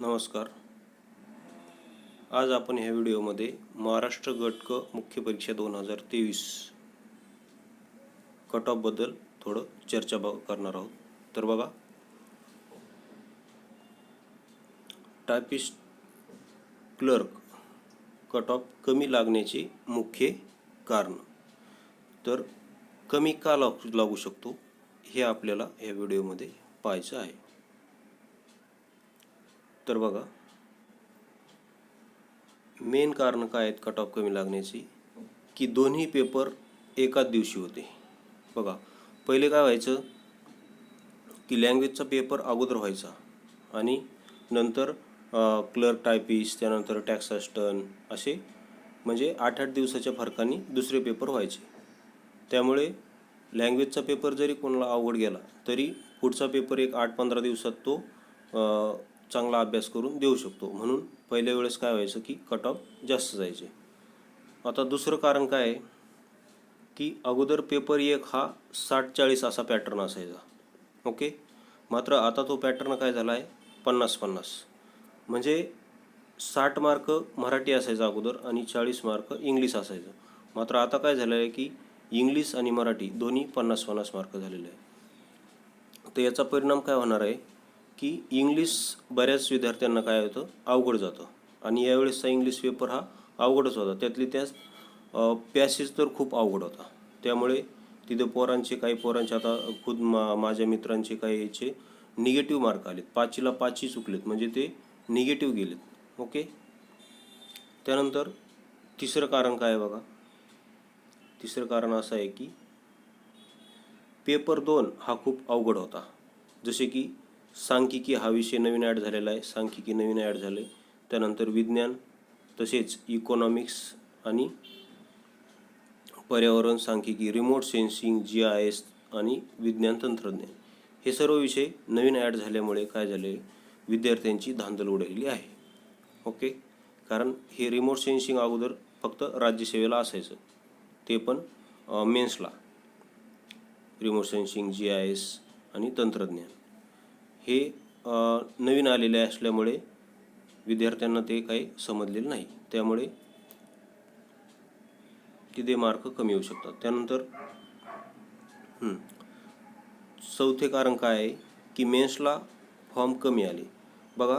नमस्कार. आज आपण ह्या व्हिडिओमध्ये महाराष्ट्र गट क मुख्य परीक्षा दोन हजार तेवीस कट ऑफबद्दल थोडं चर्चा ब करणार आहोत. तर बघा टायपिस्ट क्लर्क कट ऑफ कमी लागण्याचे मुख्य कारण. तर कमी का लाग लागू शकतो हे आपल्याला या व्हिडिओमध्ये पाहायचं आहे. तर बघा. मेन कारण काय आहेत कट ऑफ कमी लागण्याची? की दोन्ही पेपर एकाच दिवशी होते. बघा. पहिले काय व्हायचं? की लँग्वेजचा पेपर अगोदर व्हायचा. आणि नंतर क्लर्क टायपिस्ट त्यानंतर टॅक्स असिस्टंट असे म्हणजे आठ आठ दिवसाच्या फरकाने दुसरे पेपर व्हायचे. त्यामुळे लँग्वेजचा पेपर जरी कोणाला अवघड गेला तरी पुढचा पेपर एक आठ पंधरा दिवसात तो चांगला अभ्यास करून देऊ शकतो. म्हणून पहिल्या वेळेस काय व्हायचं की कट ऑफ जास्त जायचे. आता दुसरं कारण काय आहे? की अगोदर पेपर एक हा साठ चाळीस असा पॅटर्न असायचा. ओके मात्र आता तो पॅटर्न काय झाला आहे पन्नास पन्नास. म्हणजे साठ मार्क मराठी असायचा अगोदर आणि चाळीस मार्क इंग्लिश असायचं. मात्र आता काय झालं आहे की इंग्लिश आणि मराठी दोन्ही पन्नास पन्नास मार्क झालेले आहे तर याचा परिणाम काय होणार आहे? की इंग्लिश बऱ्याच विद्यार्थ्यांना काय होतं? अवघड जातं. आणि यावेळेसचा इंग्लिश पेपर हा अवघडच होता. त्यातली त्यास पॅसेज तर खूप अवघड होता. त्यामुळे तिथे पोरांचे काही पोरांचे आता खुद मा माझ्या मित्रांचे काही याचे निगेटिव्ह मार्क आलेत. पाचीला पाचही चुकलेत. म्हणजे ते निगेटिव्ह गेलेत. ओके त्यानंतर तिसरं कारण काय आहे बघा? तिसरं कारण असं आहे की पेपर दोन हा खूप अवघड होता. जसे की सांख्यिकी हा विषय नवीन ॲड झालेला आहे. सांख्यिकी नवीन ॲड झाले त्यानंतर विज्ञान तसेच इकॉनॉमिक्स आणि पर्यावरण सांख्यिकी remote sensing G I S आणि विज्ञान तंत्रज्ञान. हे सर्व विषय नवीन ॲड झाल्यामुळे काय झाले? विद्यार्थ्यांची धांदल उडालेली आहे. ओके कारण हे रिमोट सेन्सिंग अगोदर फक्त राज्यसेवेला असायचं. ते पण मेन्सला remote sensing G I S आणि तंत्रज्ञान. हे नवीन आलेले असल्यामुळे विद्यार्थ्यांना ते काही समजलेलं नाही. त्यामुळे तिथे मार्क कमी होऊ शकतात. त्यानंतर चौथे कारण काय आहे की मेन्सला फॉर्म कमी आले. बघा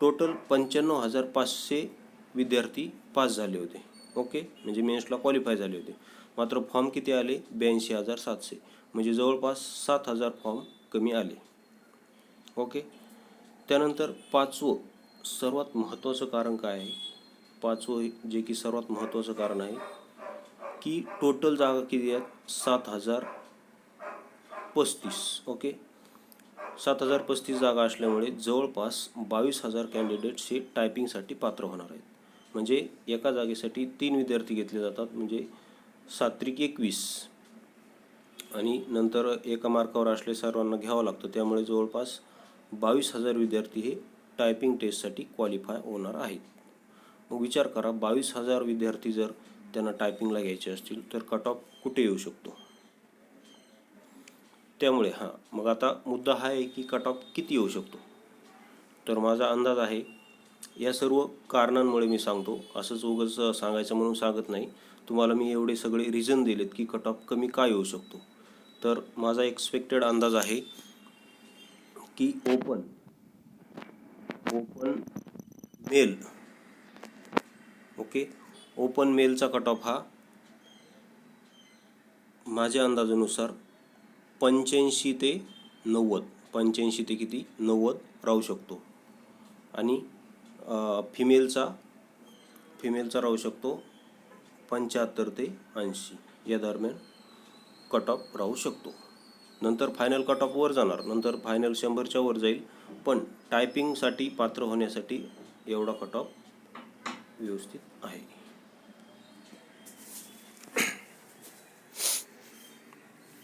टोटल पंच्याण्णव हजार पाचशे विद्यार्थी पास झाले होते. ओके? म्हणजे मेन्सला क्वालिफाय झाले होते. मात्र फॉर्म किती आले? ब्याऐंशी हजार सातशे. म्हणजे जवळपास सात हजार फॉर्म कमी आले. ओके? त्यानंतर पाचवं सर्वात महत्त्वाचं कारण काय आहे? पाचवं जे की सर्वात महत्त्वाचं कारण आहे की टोटल जागा किती आहेत सात हजार पस्तीस ओके? सात हजार पस्तीस जागा असल्यामुळे जवळपास बावीस हजार कॅन्डिडेट्स हे टायपिंगसाठी पात्र होणार आहेत. म्हणजे एका जागेसाठी तीन विद्यार्थी घेतले जातात म्हणजे सात्विक एकवीस. आणि नंतर एका मार्कावर असले सर्वांना घ्यावं लागतं त्यामुळे जवळपास बावीस हजार विद्यार्थी हे टायपिंग टेस्टसाठी क्वालिफाय होणार आहेत. मग विचार करा बावीस हजार विद्यार्थी जर त्यांना टायपिंगला घ्यायचे असतील तर कट ऑफ कुठे येऊ शकतो? त्यामुळे हां मग आता मुद्दा हा आहे की कट ऑफ किती येऊ शकतो? तर माझा अंदाज आहे या सर्व कारणांमुळे मी सांगतो असंच उगाच सांगायचं म्हणून सांगत नाही. तुम्हाला मी एवढे सगळे रिझन दिलेत की कट ऑफ कमी का येऊ शकतो? तर माझा एक्सपेक्टेड अंदाज आहे की open open mail okay open मेलचा cut off हा माझ्या अंदाजानुसार पंच्याऐंशी ते नव्वद पंच्याऐंशी ते किती? नव्वद राहू शकतो. आणि फिमेलचा फिमेलचा राहू शकतो पंच्याहत्तर ते ऐंशी. या दरम्यान कट ऑफ राहू शकतो. नंतर फायनल कट ऑफवर जाणार. नंतर फायनल शंभरच्या वर जाईल. पण टायपिंगसाठी पात्र होण्यासाठी एवढा कट ऑफ व्यवस्थित आहे.